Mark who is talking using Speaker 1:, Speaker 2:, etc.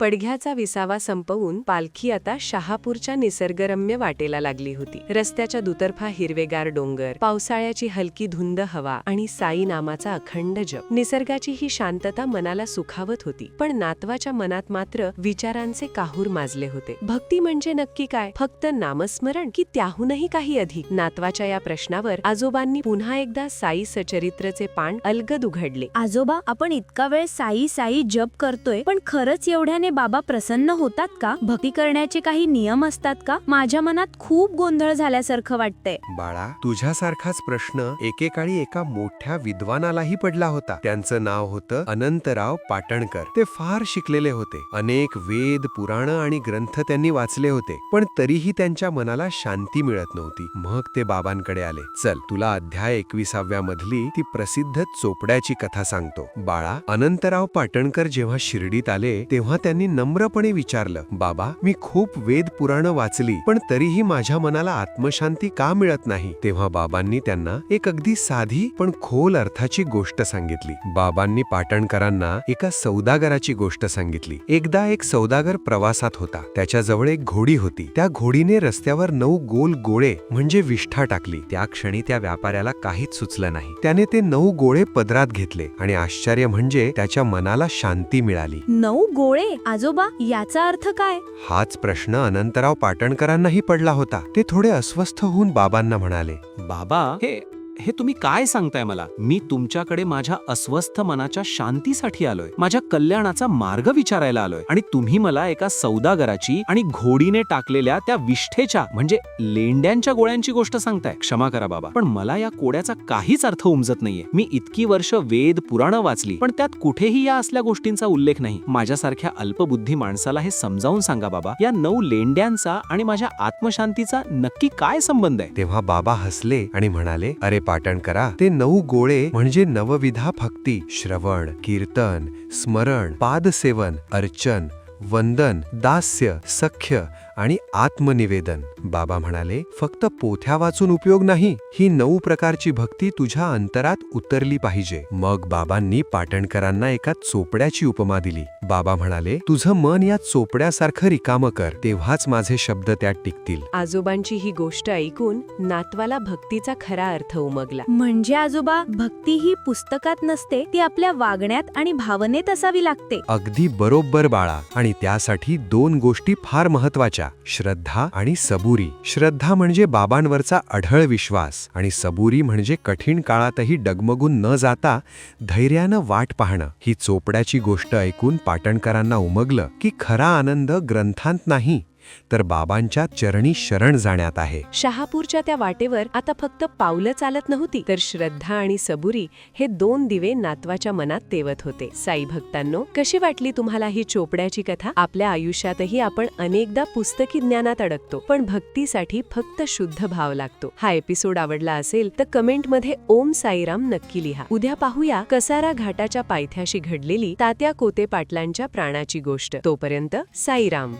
Speaker 1: पडघ्याचा विसावा संपवून पालखी आता शहापूरच्या निसर्गरम्य वाटेला लागली होती. रस्त्याच्या दुतर्फा हिरवेगार डोंगर पावसाळ्याची हलकी धुंद हवा आणि साई नामाचा अखंड जप. निसर्गाची ही शांतता मनाला सुखावत होती पण नातवाच्या मनात मात्र विचारांचे काहूर माजले होते. भक्ती म्हणजे नक्की काय? फक्त नामस्मरण की त्याहूनही काही अधिक? नातवाच्या या प्रश्नावर आजोबांनी पुन्हा एकदा साई सचरित्रचे पान अलगद उघडले.
Speaker 2: आजोबा आपण इतका वेळ साई साई जप करतोय पण खरंच एवढ्याने बाबा प्रसन्न होतात का? भक्ती करण्याचे काही नियम असतात का? माझ्या मनात खूप गोंधळ झाल्यासारखं वाटतंय.
Speaker 3: बाळा तुझ्यासारखाच प्रश्न एकेकाळी एका मोठ्या विद्वानालाही पडला होता. त्यांचं नाव होतं अनंतराव पाटणकर. ते फार शिकलेले होते. अनेक वेद पुराण आणि ग्रंथ त्यांनी वाचले होते. पण तरीही त्यांच्या मनाला शांती मिळत नव्हती. मग ते बाबांकडे आले. चल तुला अध्याय एकविसाव्या मधली ती प्रसिद्ध चोपड्याची कथा सांगतो. बाळा अनंतराव पाटणकर जेव्हा शिर्डीत आले तेव्हा त्यांनी नम्रपणे विचारलं बाबा मी खूप वेद पुराण वाचली पण तरीही माझ्या मनाला आत्मशांती का मिळत नाही? तेव्हा बाबांनी त्यांना एक अगदी साधी पण खोल अर्थाची गोष्ट सांगितली. बाबांनी पाटणकरांना एका सौदागराची गोष्ट सांगितली. एकदा एक सौदागर प्रवासात होता. त्याच्याजवळ एक घोडी होती. त्या घोडीने रस्त्यावर नऊ गोल गोळे म्हणजे विष्ठा टाकली. त्या क्षणी त्या व्यापाऱ्याला काहीच सुचलं नाही. त्याने ते नऊ गोळे पदरात घेतले आणि आश्चर्य म्हणजे त्याच्या मनाला शांती मिळाली.
Speaker 2: नऊ गोळे? आजोबा याचा अर्थ काय?
Speaker 3: हाच प्रश्न अनंतराव पाटणकरांनाही पडला होता. ते थोडे अस्वस्थ होऊन बाबांना म्हणाले
Speaker 4: बाबा हे हे तुम्ही काय सांगताय मला? मी तुमच्याकडे माझ्या अस्वस्थ मनाच्या शांतीसाठी आलोय. माझ्या कल्याणाचा मार्ग विचारायला आलोय. आणि तुम्ही मला एका सौदागराची आणि घोडीने टाकलेल्या त्या विष्ठेच्या म्हणजे लेंड्यांच्या गोळ्यांची गोष्ट सांगताय. क्षमा करा बाबा पण मला या कोड्याचा काहीच अर्थ उमजत नाहीये. मी इतकी वर्ष वेद पुराणं वाचली पण त्यात कुठेही या असल्या गोष्टींचा उल्लेख नाही. माझ्यासारख्या अल्पबुद्धी माणसाला हे समजावून सांगा बाबा या नऊ लेंड्यांचा आणि माझ्या आत्मशांतीचा नक्की काय संबंध आहे?
Speaker 3: तेव्हा बाबा हसले आणि म्हणाले अरे पाटणकरा ते नऊ गोळे म्हणजे नवविधा भक्ती श्रवण कीर्तन स्मरण पादसेवन अर्चन वंदन दास्य सख्य आणि आत्मनिवेदन. बाबा म्हणाले फक्त पोथ्या वाचून उपयोग नाही ही नऊ प्रकारची भक्ती तुझ्या अंतरात उतरली पाहिजे. मग बाबांनी पाटणकरांना एका चोपड्याची उपमा दिली. बाबा म्हणाले तुझं मन या चोपड्यासारखं रिकामं कर तेव्हाच माझे शब्द त्यात टिकतील.
Speaker 1: आजोबांची ही गोष्ट ऐकून नातवाला भक्तीचा खरा अर्थ उमगला.
Speaker 2: म्हणजे आजोबा भक्ती ही पुस्तकात नसते ती आपल्या वागण्यात आणि भावनेत असावी लागते.
Speaker 3: अगदी बरोबर बाळा. आणि त्यासाठी दोन गोष्टी फार महत्त्वाच्या श्रद्धा आणि सबुरी. श्रद्धा म्हणजे बाबांवरचा अढळ विश्वास आणि सबुरी म्हणजे कठीण काळातही डगमगून न जाता धैर्यानं वाट पाहणं. ही चोपड्याची गोष्ट ऐकून पाटणकरांना उमगलं की खरा आनंद ग्रंथांत नाही. तर बाबांच्या चरणी शरण जाण्यात आहे.
Speaker 1: शहापूरच्या त्या वाटेवर आता फक्त पावलं चालत नव्हती तर श्रद्धा आणि सबुरी हे दोन दिवे नातवाच्या मनात तेवत होते. साई भक्तांनो कशी वाटली तुम्हाला ही चोपड्याची कथा? आपल्या आयुष्यातही आपण अनेकदा पुस्तकी ज्ञानात अडकतो पण भक्तीसाठी फक्त शुद्ध भाव लागतो. हा एपिसोड आवडला असेल तर कमेंटमध्ये ओम साईराम नक्की लिहा. उद्या पाहूया कसारा घाटाच्या पायथ्याशी घडलेली तात्या कोते पाटलांच्या प्राणाची गोष्ट. तोपर्यंत साईराम.